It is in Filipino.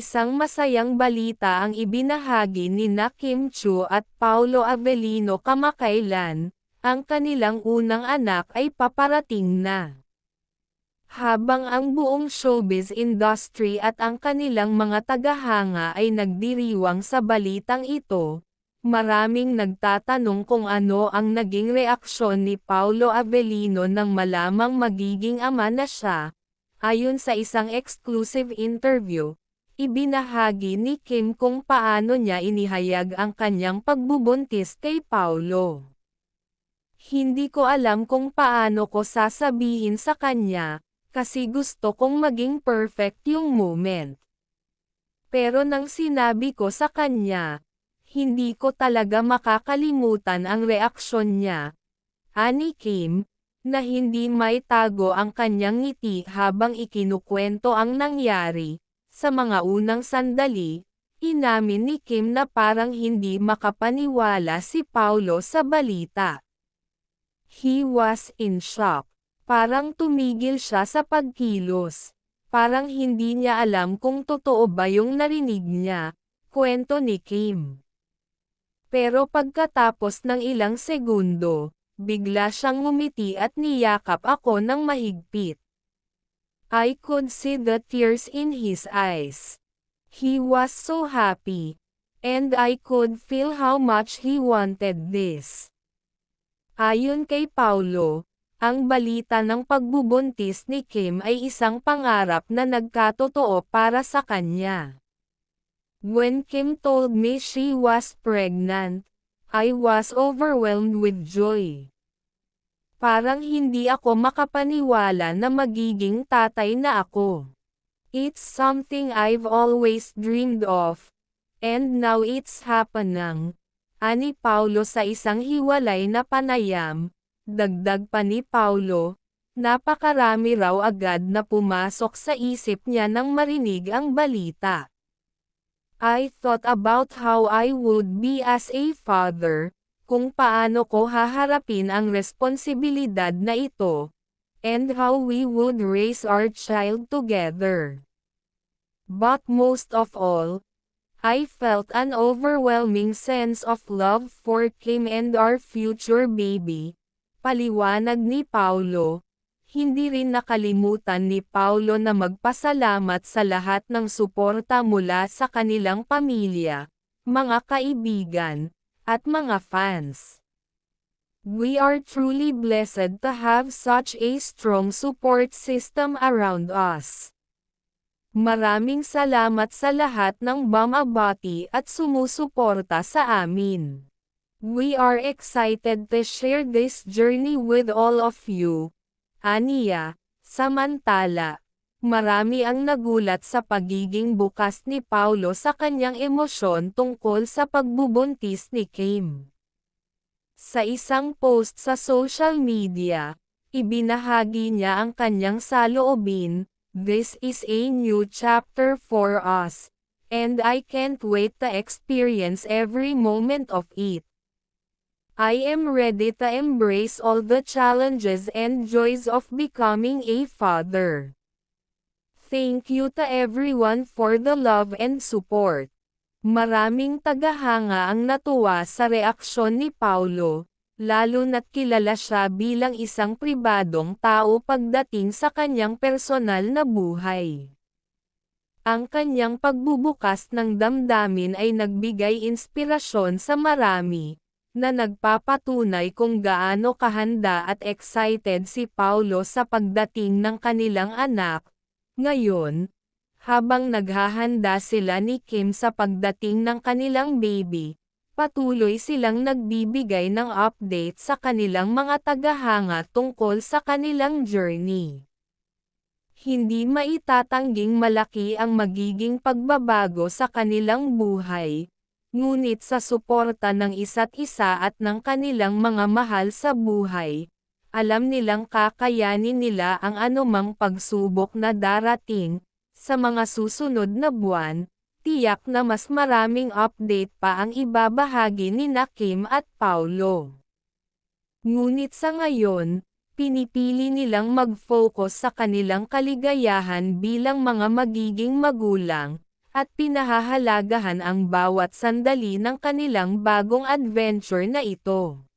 Isang masayang balita ang ibinahagi ni na Kim Chu at Paulo Avellino kamakailan, ang kanilang unang anak ay paparating na. Habang ang buong showbiz industry at ang kanilang mga tagahanga ay nagdiriwang sa balitang ito, maraming nagtatanong kung ano ang naging reaksyon ni Paulo Avellino nang malamang magiging ama na siya. Ayon sa isang exclusive interview, ibinahagi ni Kim kung paano niya inihayag ang kanyang pagbubuntis kay Paulo. Hindi ko alam kung paano ko sasabihin sa kanya, kasi gusto kong maging perfect yung moment. Pero nang sinabi ko sa kanya, hindi ko talaga makakalimutan ang reaksyon niya. Ani Kim, na hindi may tago ang kanyang ngiti habang ikinukwento ang nangyari. Sa mga unang sandali, inamin ni Kim na parang hindi makapaniwala si Paulo sa balita. He was in shock. Parang tumigil siya sa pagkilos. Parang hindi niya alam kung totoo ba yung narinig niya, kwento ni Kim. Pero pagkatapos ng ilang segundo, bigla siyang ngumiti at niyakap ako ng mahigpit. I could see the tears in his eyes. He was so happy. And I could feel how much he wanted this. Ayon kay Paulo, ang balita ng pagbubuntis ni Kim ay isang pangarap na nagkatotoo para sa kanya. When Kim told me she was pregnant, I was overwhelmed with joy. Parang hindi ako makapaniwala na magiging tatay na ako. It's something I've always dreamed of. And now it's happening ani Paulo sa isang hiwalay na panayam, dagdag pa ni Paulo, napakarami raw agad na pumasok sa isip niya nang marinig ang balita. I thought about how I would be as a father, kung paano ko haharapin ang responsibilidad na ito, and how we would raise our child together. But most of all, I felt an overwhelming sense of love for Kim and our future baby. Paliwanag ni Paulo. Hindi rin nakalimutan ni Paulo na magpasalamat sa lahat ng suporta mula sa kanilang pamilya, mga kaibigan, at mga fans. We are truly blessed to have such a strong support system around us. Maraming salamat sa lahat ng bumabati at sumusuporta sa amin. We are excited to share this journey with all of you. Aniya, samantala, marami ang nagulat sa pagiging bukas ni Paulo sa kanyang emosyon tungkol sa pagbubuntis ni Kim. Sa isang post sa social media, ibinahagi niya ang kanyang saloobin, This is a new chapter for us, and I can't wait to experience every moment of it. I am ready to embrace all the challenges and joys of becoming a father. Thank you to everyone for the love and support. Maraming tagahanga ang natuwa sa reaksyon ni Paulo, lalo na't kilala siya bilang isang pribadong tao pagdating sa kanyang personal na buhay. Ang kanyang pagbubukas ng damdamin ay nagbigay inspirasyon sa marami, na nagpapatunay kung gaano kahanda at excited si Paulo sa pagdating ng kanilang anak. Ngayon, habang naghahanda sila ni Kim sa pagdating ng kanilang baby, patuloy silang nagbibigay ng update sa kanilang mga tagahanga tungkol sa kanilang journey. Hindi maitatangging malaki ang magiging pagbabago sa kanilang buhay, ngunit sa suporta ng isa't isa at ng kanilang mga mahal sa buhay, alam nilang kakayanin nila ang anumang pagsubok na darating, sa mga susunod na buwan, tiyak na mas maraming update pa ang ibabahagi ni Nakim at Paulo. Ngunit sa ngayon, pinipili nilang mag-focus sa kanilang kaligayahan bilang mga magiging magulang, at pinahahalagahan ang bawat sandali ng kanilang bagong adventure na ito.